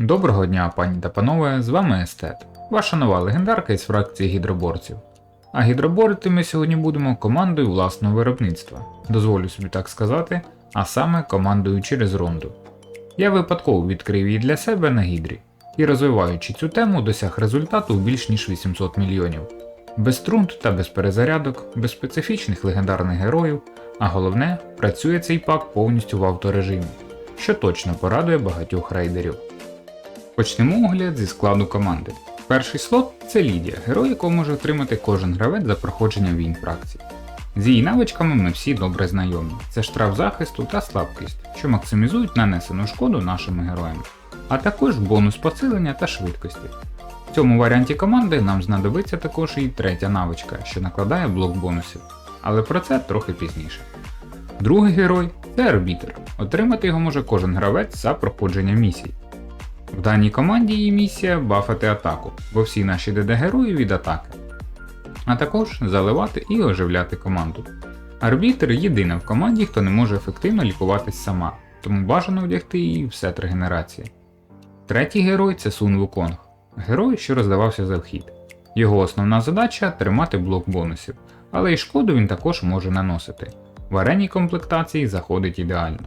Доброго дня, пані та панове, з вами Естет, ваша нова легендарка із фракції гідроборців. А гідроборити ми сьогодні будемо командою власного виробництва, дозволю собі так сказати, а саме командою через ронду. Я випадково відкрив її для себе на гідрі і розвиваючи цю тему досяг результату більш ніж 800 мільйонів. Без трунт та без перезарядок, без специфічних легендарних героїв, а головне, працює цей пак повністю в авторежимі, що точно порадує багатьох рейдерів. Почнемо огляд зі складу команди. Перший слот це Лідія, герой, якого може отримати кожен гравець за проходженням війн фракцій. З її навичками ми всі добре знайомі. Це штраф захисту та слабкість, що максимізують нанесену шкоду нашим героям, а також бонус посилення та швидкості. В цьому варіанті команди нам знадобиться також і третя навичка, що накладає блок бонусів, але про це трохи пізніше. Другий герой це арбітр. Отримати його може кожен гравець за проходження місій. В даній команді її місія бафати атаку, бо всі наші ДД герої від атаки, а також заливати і оживляти команду. Арбітр єдина в команді, хто не може ефективно лікуватись сама, тому бажано вдягти її в сет регенерації. Третій герой це Сун Вуконг, герой, що роздавався за вхід. Його основна задача тримати блок бонусів, але й шкоду він також може наносити. В арені комплектації заходить ідеально.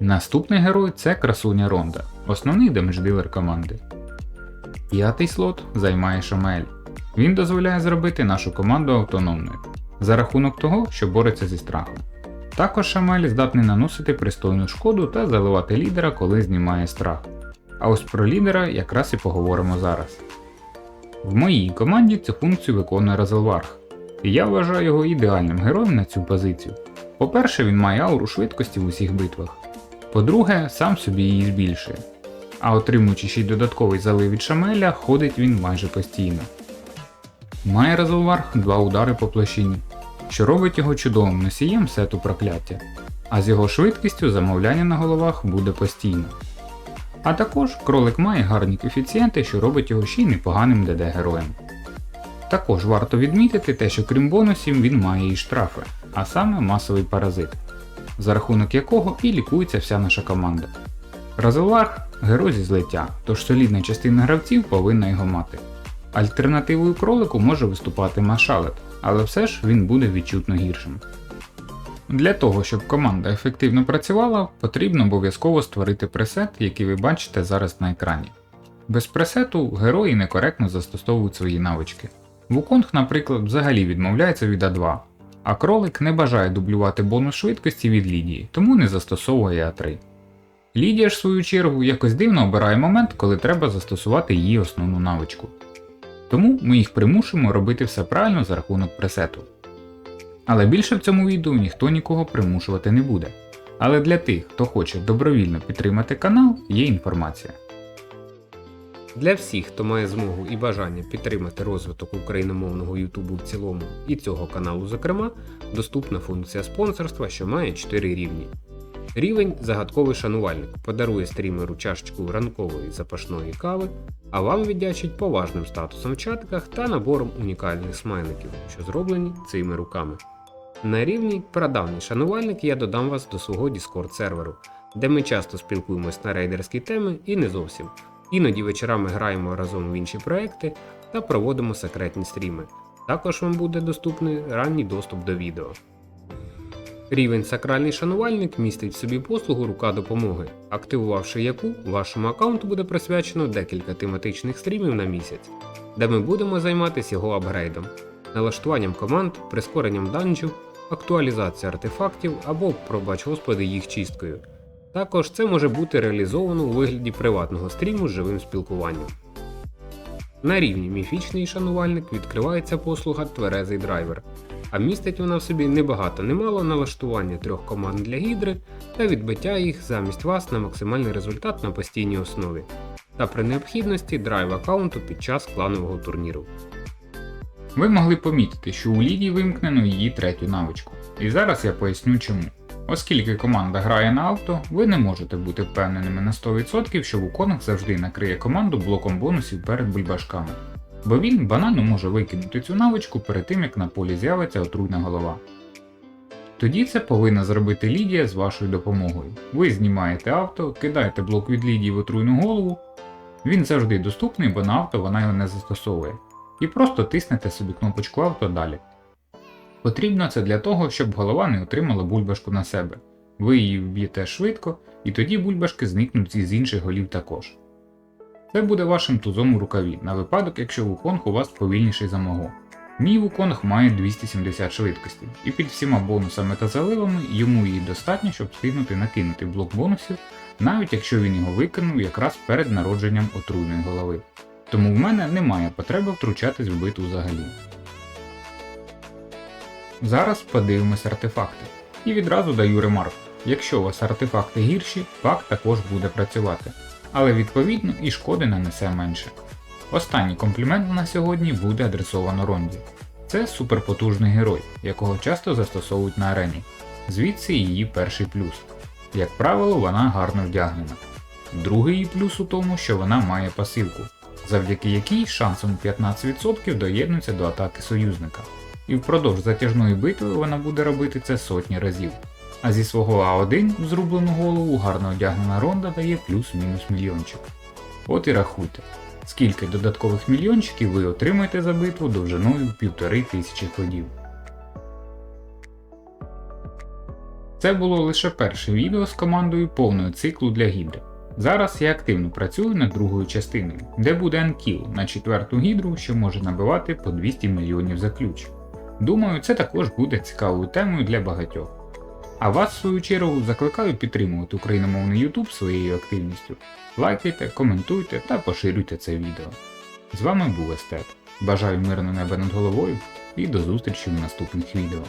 Наступний герой це красуня Ронда, основний демедждилер команди. П'ятий слот займає Шамель. Він дозволяє зробити нашу команду автономною за рахунок того, що бореться зі страхом. Також Шамель здатний наносити пристойну шкоду та заливати лідера, коли знімає страх. А ось про лідера якраз і поговоримо зараз. В моїй команді цю функцію виконує Разелварх, і я вважаю його ідеальним героєм на цю позицію. По-перше, він має ауру швидкості в усіх битвах. По-друге, сам собі її збільшує. А отримуючи ще й додатковий залив від Шамеля, ходить він майже постійно. Має Разелварх два удари по площині, що робить його чудовим носієм сету прокляття, а з його швидкістю замовляння на головах буде постійно. А також кролик має гарні коефіцієнти, що робить його ще й непоганим ДД героєм. Також варто відмітити те, що крім бонусів він має і штрафи, а саме масовий паразит, за рахунок якого і лікується вся наша команда. Разелвар герой зі злиття, тож солідна частина гравців повинна його мати. Альтернативою кролику може виступати Машалет, але все ж він буде відчутно гіршим. Для того, щоб команда ефективно працювала, потрібно обов'язково створити пресет, який ви бачите зараз на екрані. Без пресету герої некоректно застосовують свої навички. Вуконг, наприклад, взагалі відмовляється від А2, а кролик не бажає дублювати бонус швидкості від Лідії, тому не застосовує А3. Лідія ж в свою чергу якось дивно обирає момент, коли треба застосувати її основну навичку. Тому ми їх примушуємо робити все правильно за рахунок пресету. Але більше в цьому відео ніхто нікого примушувати не буде. Але для тих, хто хоче добровільно підтримати канал, є інформація. Для всіх, хто має змогу і бажання підтримати розвиток україномовного Ютубу в цілому і цього каналу, зокрема, доступна функція спонсорства, що має 4 рівні. Рівень загадковий шанувальник подарує стрімеру чашечку ранкової запашної кави, а вам віддячить поважним статусом в чатках та набором унікальних смайликів, що зроблені цими руками. На рівні прадавній шанувальник я додам вас до свого Discord серверу, де ми часто спілкуємось на рейдерські теми і не зовсім. Іноді вечорами граємо разом в інші проекти та проводимо секретні стріми. Також вам буде доступний ранній доступ до відео. Рівень Сакральний шанувальник містить в собі послугу рука допомоги, активувавши яку вашому аккаунту буде присвячено декілька тематичних стрімів на місяць, де ми будемо займатися його апгрейдом, налаштуванням команд, прискоренням данжів, актуалізацією артефактів або, пробач господи, їх чисткою. Також це може бути реалізовано у вигляді приватного стріму з живим спілкуванням. На рівні міфічний шанувальник відкривається послуга Тверезий драйвер, а містить вона в собі небагато немало налаштування трьох команд для гідри та відбиття їх замість вас на максимальний результат на постійній основі, та при необхідності драйв аккаунту під час кланового турніру. Ви могли помітити, що у Лідії вимкнено її третю навичку. І зараз я поясню чому. Оскільки команда грає на авто, ви не можете бути впевненими на 100%, що Вуконг завжди накриє команду блоком бонусів перед бульбашками. Бо він банально може викинути цю навичку перед тим, як на полі з'явиться отруйна голова. Тоді це повинна зробити Лідія з вашою допомогою. Ви знімаєте авто, кидаєте блок від Лідії в отруйну голову. Він завжди доступний, бо на авто вона його не застосовує. І просто тиснете собі кнопочку авто далі. Потрібно це для того, щоб голова не отримала бульбашку на себе. Ви її вб'єте швидко, і тоді бульбашки зникнуть із інших голів також. Це буде вашим тузом у рукаві, на випадок, якщо вуконг у вас повільніший за мого. Мій вуконг має 270 швидкості, і під всіма бонусами та заливами йому її достатньо, щоб встигнути накинути блок бонусів, навіть якщо він його викинув якраз перед народженням отруйної голови. Тому в мене немає потреби втручатись в битву взагалі. Зараз подивимось артефакти. І відразу даю ремарку. Якщо у вас артефакти гірші, пак також буде працювати, але відповідно і шкоди нанесе менше. Останній комплімент на сьогодні буде адресовано Ронді. Це суперпотужний герой, якого часто застосовують на арені. Звідси її перший плюс. Як правило, вона гарно вдягнена. Другий її плюс у тому, що вона має пасивку, завдяки якій шансом 15% доєднується до атаки союзника. І впродовж затяжної битви вона буде робити це сотні разів. А зі свого А1 в зрублену голову гарно одягнена ронда дає плюс-мінус мільйончик. От і рахуйте, скільки додаткових мільйончиків ви отримаєте за битву довжиною в півтори тисячі ходів. Це було лише перше відео з командою повного циклу для гідри. Зараз я активно працюю над другою частиною, де буде анкіл на четверту гідру, що може набивати по 200 мільйонів за ключ. Думаю, це також буде цікавою темою для багатьох. А вас, в свою чергу, закликаю підтримувати україномовний YouTube своєю активністю. Лайкайте, коментуйте та поширюйте це відео. З вами був Естет. Бажаю мирного неба над головою і до зустрічі в наступних відео.